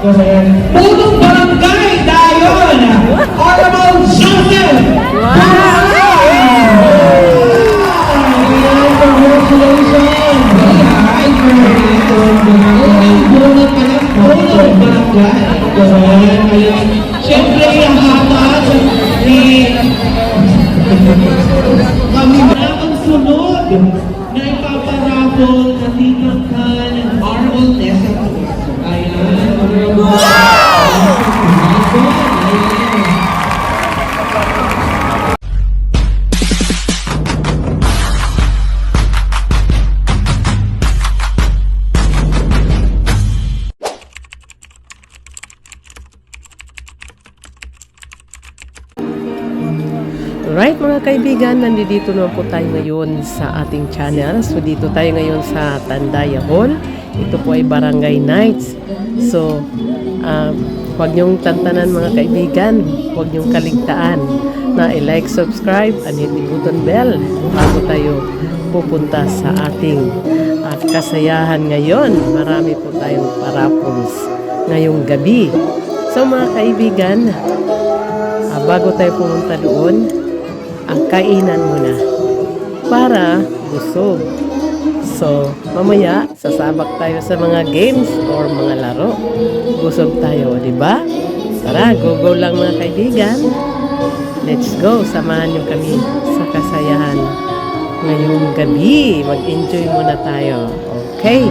Punong barangay nandito naman po tayo ngayon sa ating channel. So dito tayo ngayon sa Tandaya Hall. Ito po ay Barangay Nights. So, um, huwag niyong tantanan mga kaibigan. Huwag niyong kaligtaan na i-like, subscribe, and hit the button bell bago tayo pupunta sa ating at kasayahan ngayon. Marami po tayong parapols ngayong gabi. So mga kaibigan, ah, bago tayo pumunta doon, ang kainan muna para busog. So, mamaya, sasabak tayo sa mga games or mga laro. Busog tayo, di ba? Tara, go-go lang mga kaibigan. Let's go, samahan niyo kami sa kasayahan ngayong gabi. Mag-enjoy muna tayo. Okay?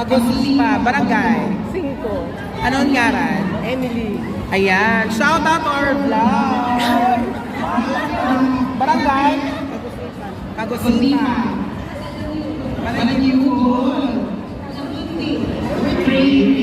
Agosima, Barangay. Cinco. Anong ngaran? Emily. Ayan. Shout out to our vlog. Barangay. Agosima. Barangay Yukon. Ay,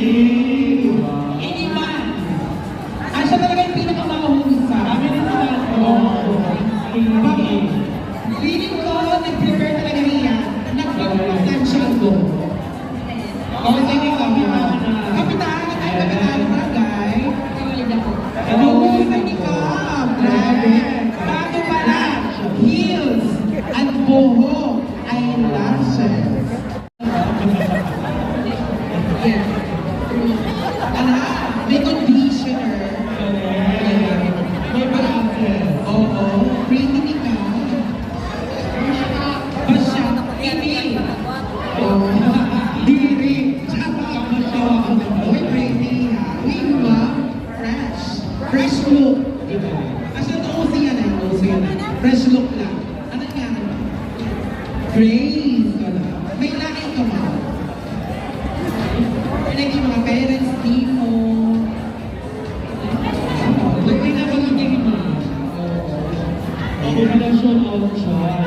Lord, child.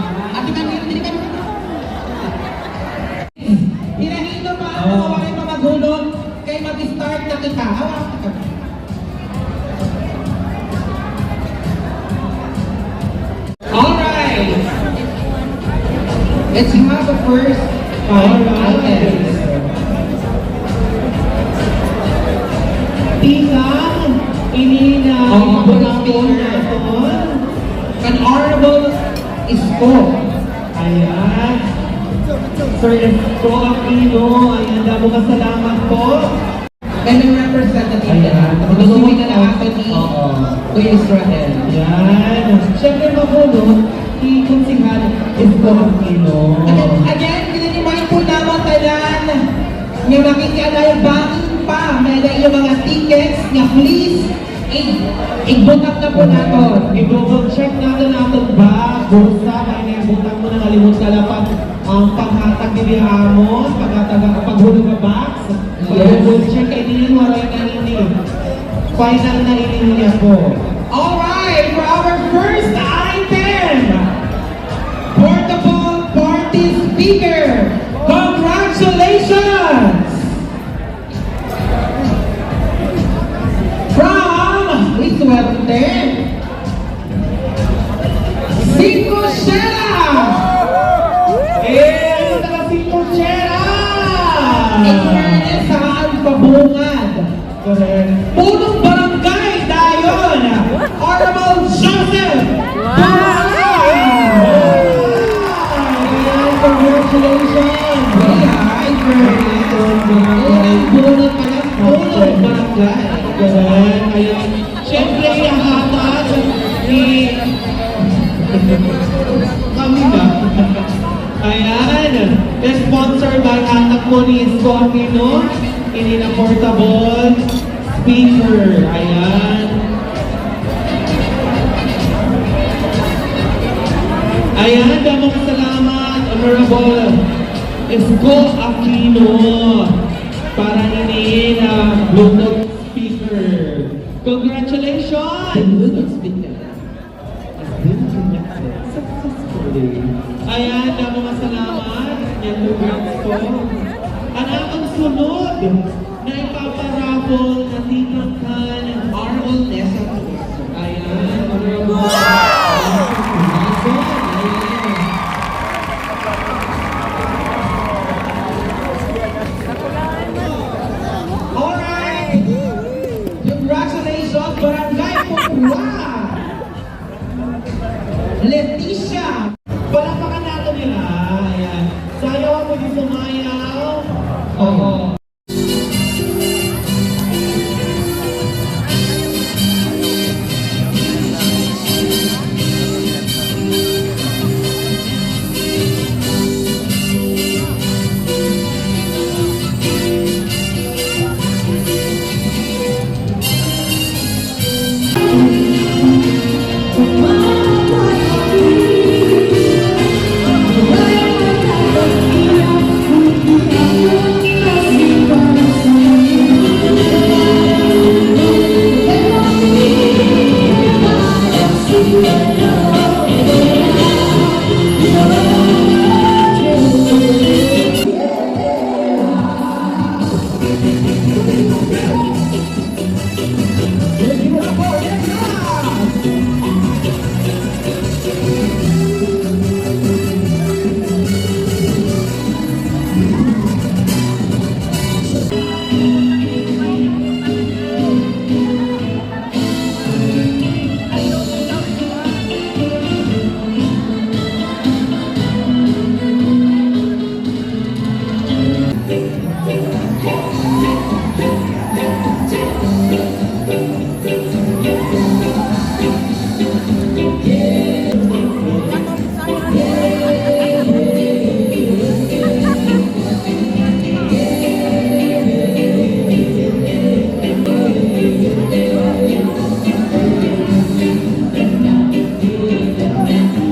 Tingnan. Inina. Oo, Bulakon speaker. natin. An honorable isko. Ayan. Sir Esco Aquino, ayan, damo ka salamat po. May may representative na. Magsusuwi na lang ako ni. Kuya Israel. Ayan. Siyempre magulo, i-konsihal Esco Aquino. Again, kininimahin po naman tanan nga makikialayabanin pa may na yung mga tickets nga please i- ibutak na po natin. I-double check natin natin ba, bulsa, kaya na ibutang mo na kalimut ka lapat ang paghatag ni Hamon, paghatag ang paghulog ka box. Yes. Double check, kaya din waray na ini. Final na ini niya po. Aquino. Ini na portable speaker. Ayan. Ayan, damang salamat, Honorable Isko Aquino, para ini na Bluetooth speaker. Congratulations! Ayan, damang salamat. Yan, congrats po. Anak, sunod na ipaparaffle na tinangkan Honorable Nessa Tuwaso. Ayan, honorable. Alright! Congratulations, Barangay Pupua! Leticia! Palakpakan natin nila. Ayan. Sayaw mo din sumayaw. Oh. Yes,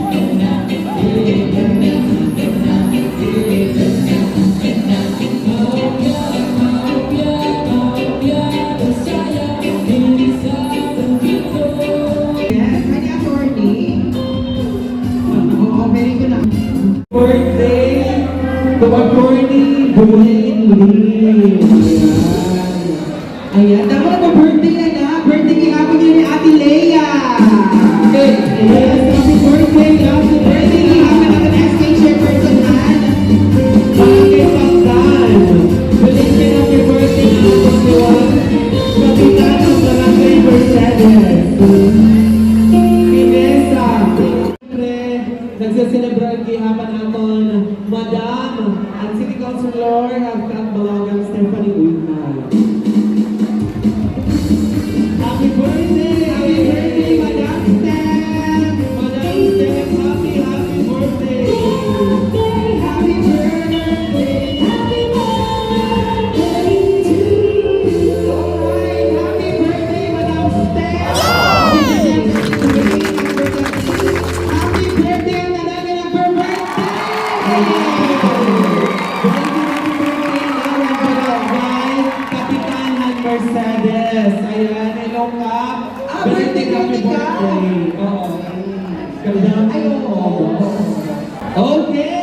happy birthday. Oh, I know. Okay.